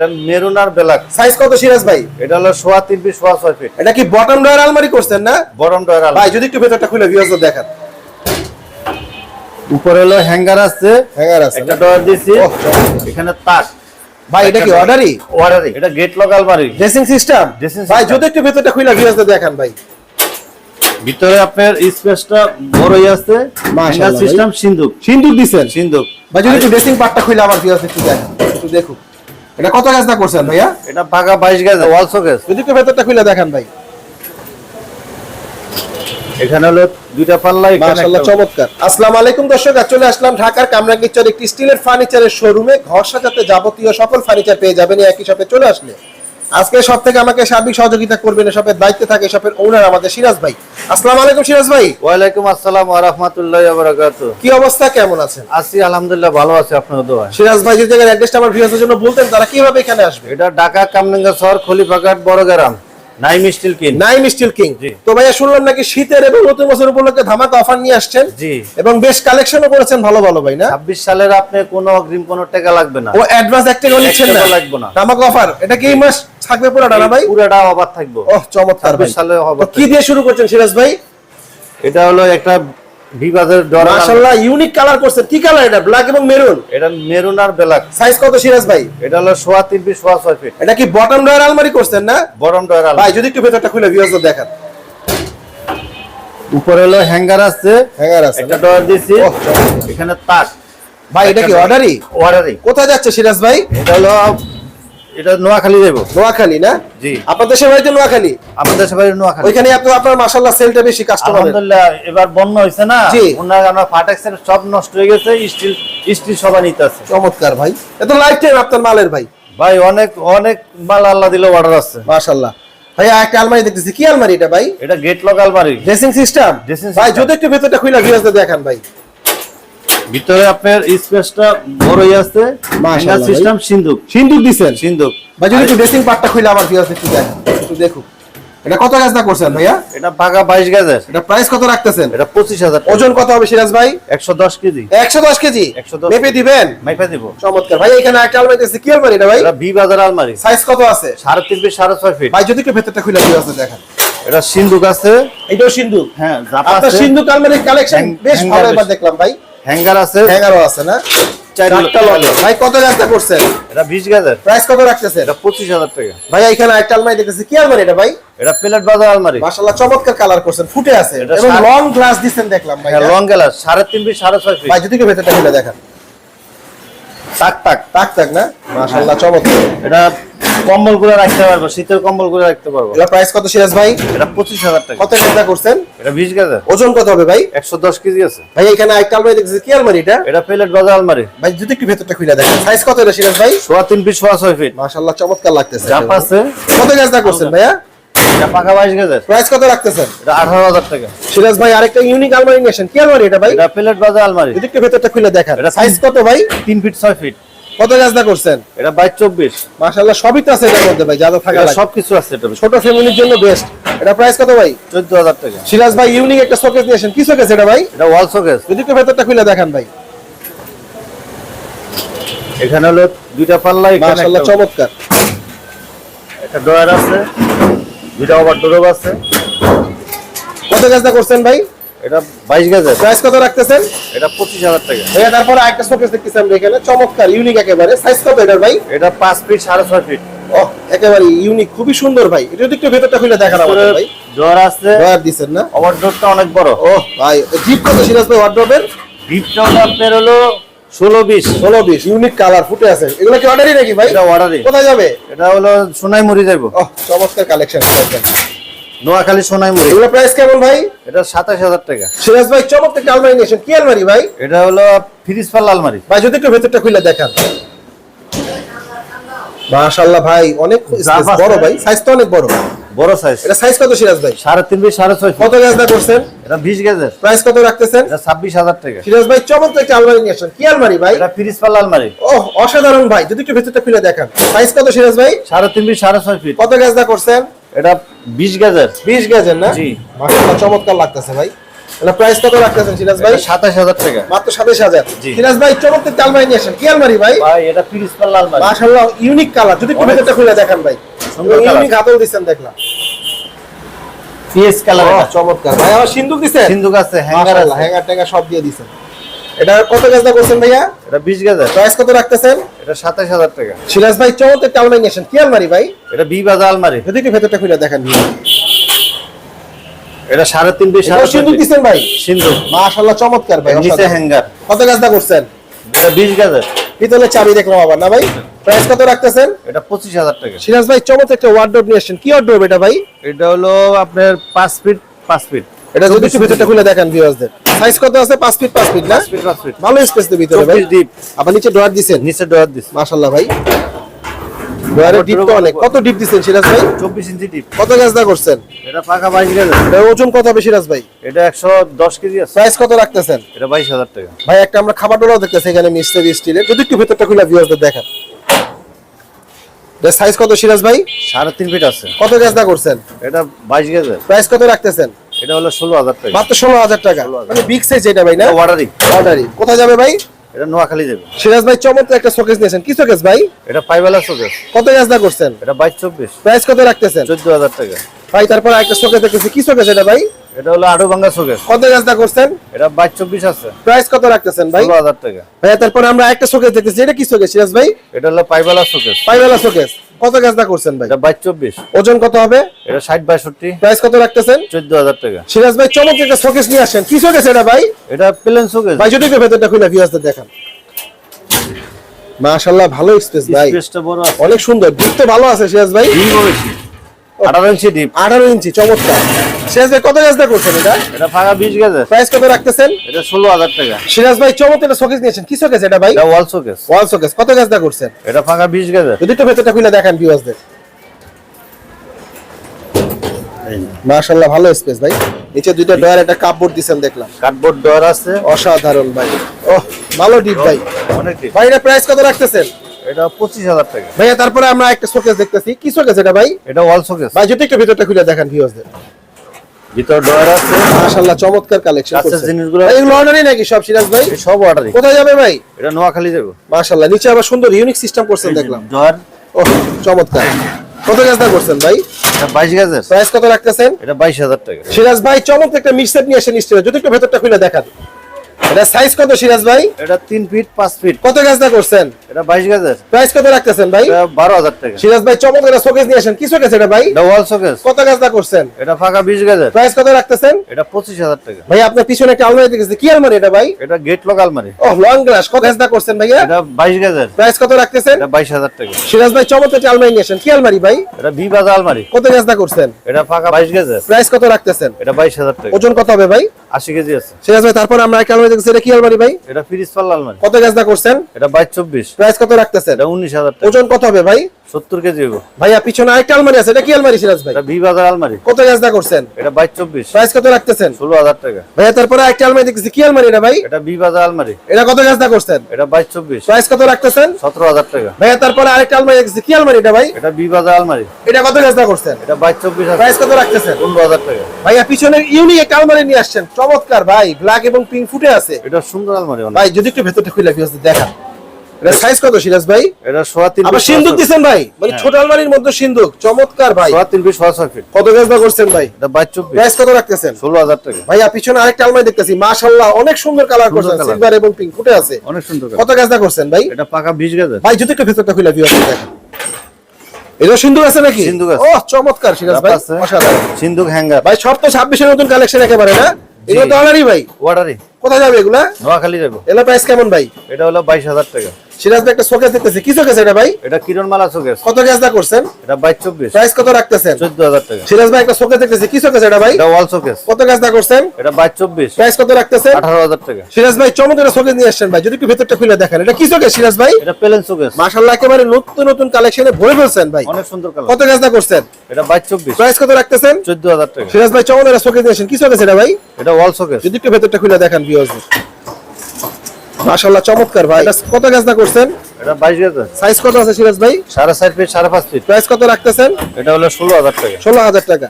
এটা মেরুন আর black. Size কত সিরাজ ভাই? এটা হলো সোয়া তিন ফিট সোয়া ছয় ফিট। এটা কি বটম ডয়ার আলমারি করছেন না? বরম ডয়ার ভাই যদি একটু ভেতরটা খুলে ভিউয়ার্স দেখান। উপরে হলো হ্যাঙ্গার আছে। হ্যাঙ্গার আছে একটা ডয়ার দিছি এখানে তাক। ভাই এটা কি অর্ডারই ওয়ারারি এটা গেট লক আলমারি। ড্রেসিং সিস্টেম ভাই যদি একটু ভেতরটা খুলে ভিউয়ার্স দেখান ভাই। ভিতরে আপনার স্পেসটা বড়ই আছে। মাশাআল্লাহ সিস্টেম সিন্ধুক সিন্দুক। দিছেন? সিন্ধুক ভাই যদি একটু ড্রেসিং পার্টটা খুলে আবার ভিউয়ার্স একটু দেখেন। একটু দেখুন এটা কত গাছ না করছেন ভাইয়া? এটা পাকা বাইশ গাছ ওয়াল শোকেস। যদি একটু ভেতরটা খুলে দেখেন ভাই। এখানে হলো দুইটা পাল্লা মাশাআল্লাহ চমৎকার। আসসালামু আলাইকুম দর্শক আজ চলে আসলাম ঢাকার কামরাঙ্গীরচর একটি স্টিলের ফার্নিচারের শোরুমে ঘর সাজাতে যাবতীয় সকল ফার্নিচার পেয়ে যাবেন এই একই সাথে চলে আসলে। আজকে সব থেকে আমাকে সার্বিক সহযোগিতা করবেন এসবের শপের দায়িত্বে থাকে এসবের শপের ওনার আমাদের সিরাজ ভাই। আসসালাম আলাইকুম সিরাজ ভাই। ওয়ালাইকুম আসসালাম ওয়া রাহমাতুল্লাহি ওয়া বারাকাতুহু। কি অবস্থা? কেমন আছেন? আছি আলহামদুলিল্লাহ ভালো আছি আপনার দোয়া সিরাজ ভাই যে জায়গার অ্যাড্রেসটা আমার ভিউয়ারদের জন্য বলতেন তারা কীভাবে এখানে আসবে? এটা ঢাকা কামরাঙ্গা শহর Khalifaghat Baragram. Naim steel king Naim steel king তো ভাইয়া শুনলাম নাকি শীতের এবং নতুন বছর উপলক্ষে ধামাকা অফার নিয়ে আসছেন জি। এবং বেশ কালেকশনও করেছেন ভালো ভালো ভাই না? ছাব্বিশ সালের আপনি কোনো অগ্রিম কোনো টাকা লাগবে না। ও অ্যাডভান্স এক নিচ্ছেন না? লাগবে না। ধামাকা অফার এটা কি মাস থাকবে পুরোটা না ভাই? পুরাটা অবাধ থাকব। ওহ চমৎকার ভাই। 26 সালে হবে। কি দিয়ে শুরু করছেন সিরাজ ভাই? এটা হলো একটা বিবাদের ডর মাশাআল্লাহ ইউনিক কালার করছেন কি কালার এটা? ব্ল্যাক এবং মেরুন এটা মেরুন আর ব্ল্যাক সাইজ কত সিরাজ ভাই? এটা হলো সোয়া তিন ফিট সোয়া ছয় ফিট এটা কি বটম ডয়ার আলমারি করছেন না? বরম ডয়ার ভাই যদি একটু ভেতরটা খুলে ভিউয়ার্স দেখান। উপরে হলো হ্যাঙ্গার আছে। হ্যাঙ্গার আছে একটা ডয়ার দিছি এখানে তাক। ভাই এটা কি অর্ডারই ওয়ারারি কোথায় যাচ্ছে সিরাজ ভাই? এটা হলো এটা নোয়াখালী নোয়াখালী না? জি। আপনার দেশের বাড়িতে নোয়াখালী? আমাদের সবাই নোয়াখালী। ওইখানে আপনি আপনার মাশাআল্লাহ সেলটা বেশি কাস্টমার আলহামদুলিল্লাহ এবার বন্যা হয়েছে না? জি। ওনার আমরা ফাটাক্সের সব নষ্ট হয়ে গেছে স্টিল স্টিল সবাই নিতে আছে। চমৎকার ভাই। এত লাইফ টাইম আপনার মালের ভাই। ভাই অনেক অনেক মাল আল্লাহ দিলে অর্ডার আছে। মাশাআল্লাহ। ভাইয়া একটা আলমারি দেখতেছি। কি আলমারি এটা ভাই? এটা গেট লক আলমারি। ড্রেসিং সিস্টেম ভাই। যদি একটু ভেতরটা খুলে ভিউয়ার্স দেখান ভাই। ভিতরে আপনার স্পেসটা বড়ই আছে মাশাআল্লাহ সিস্টেম সিন্ধুক সিন্দুক। দিছেন? সিন্ধুক ভাই যদি একটু ড্রেসিং পার্টটা খুলে আবার ভিউয়ার্স একটু দেখেন একটু দেখুন এটা কত গাছ না করছেন ভাইয়া? এটা পাকা বাইশ গেজের। এটা প্রাইস কত রাখতেছেন? এটা পঁচিশ হাজার ওজন কত হবে সিরাজ ভাই? একশো দশ কেজি। একশো দশ কেজি? 110 মেপে দিবেন? মাইপা দিব। চমৎকার। ভাই এখানে একটা আলমারি দেখতেছি কি আলমারি এটা ভাই? এটা বি বাজার আলমারি। সাইজ কত আছে? সাড়ে তিন ফিট সাড়ে ছয় ফিট। ভাই যদি একটু ভেতরটা খুলে আছে দেখেন। এটা সিন্ধুক আছে। এটাও সিন্ধুক হ্যাঁ জাপা আপনার আছে। সিন্ধুক আলমারির কালেকশন বেশ ভালো এবার দেখলাম ভাই। হ্যাঙ্গার আছে। হ্যাঙ্গারও আছে না? চারটা লট। ভাই কত গাছটা করছেন এটা বিশ গেজের। প্রাইস কত রাখতেছেন? এটা পঁচিশ হাজার টাকা। ভাই এখানে একটা আলমারি দেখতেছি। কি আলমারি এটা ভাই? এটা প্লেট বাজার আলমারি। মাশাআল্লাহ চমৎকার কালার করছেন। ফুটে আছে। এবং লং গ্লাস দিচ্ছেন দেখলাম ভাই লং গ্লাস সাড়ে তিন ফিট সাড়ে ছয় ফিট ভাই যদি একটু ভেতরটা খুলে দেখান। টাক টাক তাক তাক না? মাশাআল্লাহ চমৎকার। এটা কম্বল করে রাখতে পারব শীতের কম্বল করে রাখতে পারব। এটা প্রাইস কত সিরাজ ভাই? এটা পঁচিশ হাজার টাকা। কত গাছটা করছেন? এটা বিশ গেজের ওজন কত হবে ভাই? একশো দশ কেজি আছে। ভাই এখানে একটা আলমারি দেখতেছি কি আলমারি এটা? এটা প্লেট বাজার আলমারি। ভাই যদি একটু ভেতরটা খুলে দেখেন। সাইজ কত এটা সিরাজ ভাই? সোয়া তিন ফিট সোয়া ছয় ফিট। মাশাআল্লাহ চমৎকার লাগতেছে। জাপ আছে কত গাছটা করছেন ভাইয়া? পাকা বাইশ গেজের প্রাইস কত রাখতেছেন? এটা আঠারো হাজার টাকা। সিরাজ ভাই আরেকটা ইউনিক আলমারি নিয়েছেন কি আলমারি এটা ভাই? এটা প্লেট বাজার আলমারি। ভেতরটা খুলে দেখান। এটা সাইজ কত ভাই? তিন ফিট ছয় ফিট। কত গাছটা করছেন? এটা বাইশ চব্বিশ। মাশাআল্লাহ সবই তো আছে এটার মধ্যে ভাই যা যা থাকা সবকিছু আছে এটা ছোট ফ্যামিলির জন্য বেস্ট এটা প্রাইস কত ভাই? চোদ্দ হাজার টাকা। সিরাজ ভাই ইউনিক একটা শোকেস নিয়েছেন কি শোকেস এটা ভাই? এটা ওয়াল শোকেস যদি একটু ভেতরটা খুলে দেখান ভাই। এখানে হলো দুইটা পাল্লা একটা- চমৎকার। একটা ড্রয়ার আছে দুইটা ওভার ডোরব আছে। কত গাছটা করছেন ভাই? এটা বাইশ গেজের। প্রাইস কত রাখতেছেন? এটা পঁচিশ হাজার টাকা। ভাইয়া তারপরে একটা শোকেস দেখতেছি আমরা এখানে। চমৎকার ইউনিক একেবারে। সাইজ কত এটার ভাই? এটা পাঁচ ফিট সাড়ে ছয় ফিট ও একেবারে ইউনিক খুবই সুন্দর ভাই। এটা যদি একটু ভেতরটা খুলে দেখান আমাদের ভাই। ড্রয়ার আছে। ডয়ার দিছেন না? ওভার অনেক বড়। ও ভাই জিপ কত সিরাজ ভাই ওয়ার্ড্রপের ডিপটা হলো আপনার হলো ষোলো বিশ। ষোলো বিশ ইউনিক কালার ফুটে আছে। এগুলো কি অর্ডারই নাকি ভাই? এটা অর্ডারই কোথায় যাবে? এটা হলো সোনাই মুড়ি ও চমৎকার কালেকশন নোয়াখালী সোনাই মুড়ি। এগুলো প্রাইস কেমন ভাই? এটা সাতাশ হাজার টাকা। সিরাজ ভাই চমৎকার একটা আলমারি নিয়েছেন কি আলমারি ভাই? এটা হলো ফ্রিজ পাল্লা আলমারি। ভাই যদি একটু ভেতরটা খুলে দেখান। মাশাআল্লাহ ভাই অনেক। বড় ভাই সাইজ তো অনেক বড়। বড় সাইজ এটা সাইজ কত সিরাজ ভাই? সাড়ে তিন ফিট সাড়ে ছয় কত ফিট। দা করছেন? এটা বিশ গেজের প্রাইস কত রাখতেছেন? এটা ছাব্বিশ হাজার টাকা। সিরাজ ভাই চমৎকার একটা আলমারি নিয়েছেন কি আলমারি ভাই? এটা ফ্রিজ পাল্লা আলমারি। ও অসাধারণ ভাই। যদি একটু ভেতরটা খুলে দেখান। সাইজ কত সিরাজ ভাই? সাড়ে তিন ফিট সাড়ে ছয় ফিট। কত গাছ দা করছেন? এটা বিশ গেজের। বিশ গেজের না? জি। মাশাআল্লাহ চমৎকার লাগতেছে ভাই। এটা প্রাইস কত রাখতেছেন সিরাজ ভাই? সাতাশ হাজার টাকা। মাত্র সাতাশ হাজার। জি। সিরাজ ভাই চমৎকার একটা আলমারি নিয়ে আসেন। কি আলমারি ভাই? ভাই এটা আলমারি। মাশাআল্লাহ ইউনিক কালার যদি একটু ভেতরটা খুলে দেখান ভাই। ইউনিক হাতল দিচ্ছেন দেখলাম। পিএস কালার এটা। চমৎকার। ভাই আমার সিন্ধুক দিছেন সিন্ধুক আছে হ্যাঙ্গার আছে। হ্যাঙ্গার ট্যাঙ্গার সব দিয়ে দিছেন এটা কত গাছটা করছেন ভাইয়া? এটা বিশ গেজের। প্রাইস কত রাখতেছেন? এটা সাতাশ হাজার টাকা। সিরাজ ভাই চমৎকার একটা আলমারি নিয়ে কি আলমারি ভাই? এটা বি বাজা আলমারি। যদি একটু ভেতরটা খুলে দেখান। এটা সাড়ে তিন পিস এটাও সিন্ধুক দিচ্ছেন ভাই? মাশাআল্লাহ চমৎকার ভাই নিচে হ্যাঙ্গার কত গাছটা করছেন? এটা বিশ গেজের। পিতলের চাবি দেখলাম আবার না ভাই? প্রাইস কত রাখতেছেন? এটা পঁচিশ হাজার টাকা। সিরাজ ভাই চমৎকার একটা ওয়ার্ডরোব নিয়ে আসছেন। কি ওয়ার্ডরোব এটা ভাই? এটা হলো আপনার পাঁচ ফিট পাঁচ ফিট। এটা যদি একটু ভেতরটা খুলে দেখেন ভিউয়ার্সদের সাইজ কত আছে? 5 ফিট 5 ফিট না? পাঁচ ফিট পাঁচ ফিট ভালো স্পেস তো ভিতরে ভাই। ডিপ আবার নিচে ডোয়ার দিছেন? নিচে ডোয়ার মাশাআল্লাহ ভাই। ডিপ তো অনেক। কত ডিপ দিছেন সিরাজ ভাই? চব্বিশ ইঞ্চি ডিপ কত করছেন? এটা পাকা বাইশ গেজের এটা ওজন কত হবে সিরাজ ভাই? এটা একশো দশ কেজি আছে। সাইজ কত রাখতেছেন? এটা বাইশ হাজার টাকা। ভাই একটা আমরা খাবার ডোলাও দেখতেছি এখানে মিস্টারি স্টিলের যদি একটু ভেতরটা খুলে ভিউয়ার্সদের দেখান। সাইজ কত সিরাজ ভাই? সাড়ে তিন ফিট আছে। কত গাছটা করছেন? এটা বাইশ গেজের প্রাইস কত রাখতেছেন? এটা হলো ষোলো হাজার টাকা। মাত্র ষোলো হাজার টাকা। মানে বিগ সাইজ এটা ভাই না? ওয়াটারি অর্ডারি কোথায় যাবে ভাই? এটা নোয়াখালী যাবে। সিরাজ ভাই চমৎকার একটা শোকেস নিয়েছেন। কি শোকেস ভাই? এটা পাইবেলা চোখে কত গাছটা করছেন? এটা বাইশ চব্বিশ। প্রাইস কত রাখতেছেন? চোদ্দ হাজার টাকা। ভাই তারপর একটা শোকেস দেখতেছি। কি শোকেস এটা ভাই? এটা হলো আড়ু ভাঙ্গা চোখে কত গাছটা করছেন? এটা বাইশ চব্বিশ আছে। প্রাইস কত রাখতেছেন ভাই? ষোলো হাজার টাকা। ভাই তারপর আমরা একটা শোকেস দেখতেছি। এটা কি শোকেস সিরাজ ভাই? এটা হলো পাইবেলা চোখে পাইবেলা শোকেস কত গাছটা করছেন ভাই? এটা বাইশ চব্বিশ ওজন কত হবে? এটা ষাট বাষট্টি প্রাইস কত রাখতেছেন? চোদ্দ হাজার টাকা। সিরাজ ভাই চমক একটা শোকেস নিয়ে আসেন। কি শোকেস এটা ভাই? এটা প্লেন শোকেস ভাই যদি ভেতরটা খুলে ভিউয়ার্সদের দেখান। মাশাআল্লাহ ভালো স্পেস ভাই। স্পেসটা বড় আছে। অনেক সুন্দর। ডিপ তো ভালো আছে সিরাজ ভাই। ডিপও বেশি আঠারো ইঞ্চি ডিপ আঠারো ইঞ্চি চমৎকার। সিরাজ ভাই কত গাছটা করছেন এটা? এটা ফাঁকা বিশ গেছে প্রাইস কত রাখতেছেন? এটা ষোলো হাজার টাকা। সিরাজ ভাই চমৎকার একটা শোকেস নিয়েছেন। কি শোকেস এটা ভাই? এটা ওয়াল শোকেস ওয়াল শোকেস কত গাছটা করছেন? এটা ফাঁকা বিশ গেছে যদি একটু ভেতরটা খুলে দেখান ভিউয়ার্সদের মাশাআল্লাহ ভালো স্পেস ভাই। নিচে দুইটা ডয়ার একটা কাপবোর্ড দিছেন দেখলাম। কার্ডবোর্ড ডোর আছে। অসাধারণ ভাই। ওহ ভালো ডিপ ভাই। অনেক ডিপ ভাই এটা প্রাইস কত রাখতেছেন? এটা পঁচিশ হাজার টাকা। ভাইয়া তারপরে আমরা একটা শোকেস দেখতেছি। কি শোকেস এটা ভাই? এটা ওয়াল শোকেস ভাই যদি একটু ভেতরটা খুলে দেখান ভিউয়ার্সদের ভিতর ডোর আছে। মাশাআল্লাহ চমৎকার কালেকশন কাছের জিনিসগুলো এগুলো অর্ডারই নাকি সব সিরাজ ভাই? সব অর্ডারই কোথায় যাবে ভাই? এটা নোয়াখালী যাব। মাশাআল্লাহ নিচে আবার সুন্দর ইউনিক সিস্টেম করছেন দেখলাম। ও চমৎকার। কত করছেন ভাই? বাইশ গেছে প্রাইস কত রাখতেছেন? এটা বাইশ হাজার টাকা। সিরাজ ভাই চমৎকার একটা মিক্সার নিয়ে আসেন যদি একটু ভেতরটা খুলে দেখান। এটা সাইজ কত সিরাজ ভাই? এটা তিন ফিট পাঁচ ফিট কত গাছটা করছেন? এটা বাইশ গেছে প্রাইস কত রাখতেছেন ভাই? এটা বারো হাজার টাকা। সিরাজ ভাই চমৎকার শোকেস নিয়ে আসেন। কি শোকেস এটা ভাই? এটা ওয়াল শোকেস কত গাছটা করছেন? এটা ফাঁকা বিশ গেছে প্রাইস কত রাখতেছেন? এটা পঁচিশ হাজার টাকা। ভাই আপনার পিছনে একটা আলমারি দেখেছি কি আলমারি এটা ভাই? এটা গেট লক আলমারি। ও লং গ্লাস কত গাছটা করছেন ভাইয়া? এটা বাইশ গেছে প্রাইস কত রাখতেছেন? এটা বাইশ হাজার টাকা। সিরাজ ভাই চমৎকার আলমারি নিয়ে আসেন। কি আলমারি ভাই? এটা বি বাজা আলমারি। কত গাছটা করছেন? এটা ফাঁকা বাইশ গেছে প্রাইস কত রাখতেছেন? এটা বাইশ হাজার টাকা। ওজন কত হবে ভাই? আশি কেজি আছে। সিরাজ ভাই তারপর আমরা একটা আলমারি দেখেছি এটা কি আলমারি ভাই? এটা ফ্রিজ পাল্লা আলমারি। কত গাছটা করছেন? এটা বাইশ চব্বিশ। প্রাইস কত রাখতেছেন? এটা উনিশ হাজার টাকা। ওজন কত হবে ভাই? সত্তর কেজি হইব। ভাইয়া পিছনে আরেকটা আলমারি আছে এটা কি আলমারি সিরাজ ভাই? এটা বি বাজার আলমারি। কত গাছটা করছেন? এটা বাইশ চব্বিশ। প্রাইস কত রাখতেছেন? ষোলো হাজার টাকা। ভাইয়া তারপরে একটা আলমারি দেখেছি কি আলমারি এটা ভাই? এটা বি বাজার আলমারি। এটা কত গাছটা করছেন? এটা বাইশ চব্বিশ। প্রাইস কত রাখতেছেন? সতেরো হাজার টাকা। ভাইয়া তারপরে আরেকটা আলমারি দেখেছি কি আলমারি এটা ভাই? এটা বি বাজার আলমারি। এটা কত করছেন? এটা প্রাইস কত রাখতেছেন? টাকা। ভাইয়া পিছনে ইউনিক একটা আলমারি নিয়ে আসছেন। চমৎকার ভাই ব্ল্যাক এবং পিঙ্ক ফুটে আছে? এটা সুন্দর আলমারি অনেক। ভাই যদি একটু ভেতরটা খুলে এটা সাইজ কত সিরাজ ভাই? এটা সোয়া তিন আবার ফিট সিন্ধুক ভাই। মানে হ্যাঁ। ছোট আলমারির মধ্যে সিন্ধুক চমৎকার ভাই। সোয়া তিন ফিট সোয়া ছয় ফিট। কত করছেন ভাই? এটা বাইশ চব্বিশ। প্রাইস কত রাখতেছেন? ষোলো হাজার টাকা। ভাইয়া পিছনে আরেকটা আলমারি দেখতেছি। অনেক সুন্দর কালার করছেন। সিলভার এবং পিঙ্ক ফুটে আছে। অনেক সুন্দর কত গাছটা করছেন ভাই? এটা পাকা বিশ গেছে ভাই যদি একটু ভেতরটা খুলে ভিউ দেখেন। এটা সিন্ধুক আছে নাকি? সিন্দুক আছে। ও চমৎকার সিরাজ ভাই। অসাধারণ সিন্ধুক হ্যাঙ্গার। ভাই সব তো ছাব্বিশের নতুন কালেকশন একেবারে না? এগুলো তো অর্ডারই ভাই। অর্ডারই কোথায় যাবে এগুলা? নোয়াখালী যাব। এগুলো প্রাইস কেমন ভাই? এটা হলো বাইশ হাজার টাকা। সিরাজ ভাই একটা শোকেস দেখতেছি। কি শোকেস এটা ভাই? এটা কিরণ মালা চোখেস কত গাছটা করছেন? এটা বাইশ চব্বিশ। প্রাইস কত রাখতেছেন? চোদ্দ হাজার টাকা। সিরাজ ভাই একটা শোকেস দেখতেছি। কি শোকেস এটা ভাই? এটা ওয়াল চোখেস কত গাছটা করছেন? এটা বাইশ চব্বিশ। প্রাইস কত রাখতেছেন? আঠারো হাজার টাকা। সিরাজ ভাই চমৎকার শোকেস নিয়ে আসছেন ভাই। যদি একটু ভেতরটা খুলে দেখেন। এটা কি শোকেস সিরাজ ভাই? এটা প্লেন চোখেস মাশাআল্লাহ একেবারে নতুন নতুন কালেকশনে ভরে ফেলছেন ভাই। অনেক সুন্দর কালার কত গাছটা করছেন? এটা বাইশ চব্বিশ। প্রাইস কত রাখতেছেন? চোদ্দ হাজার টাকা। সিরাজ ভাই চমৎকার শোকেস নিয়ে আসেন কি শোকেস এটা ভাই? এটা ওয়াল চোখেস যদি একটু ভেতরটা খুলে দেখেন ভিউয়ার্স মাশাআল্লাহ চমৎকার ভাই। এটা কত গাছটা করছেন? এটা বাইশ গেছে সাইজ কত আছে সিরাজ ভাই? সাড়ে চার ফিট সাড়ে পাঁচ ফিট। প্রাইস কত রাখতেছেন? এটা হলো ষোলো হাজার টাকা। ষোলো হাজার টাকা।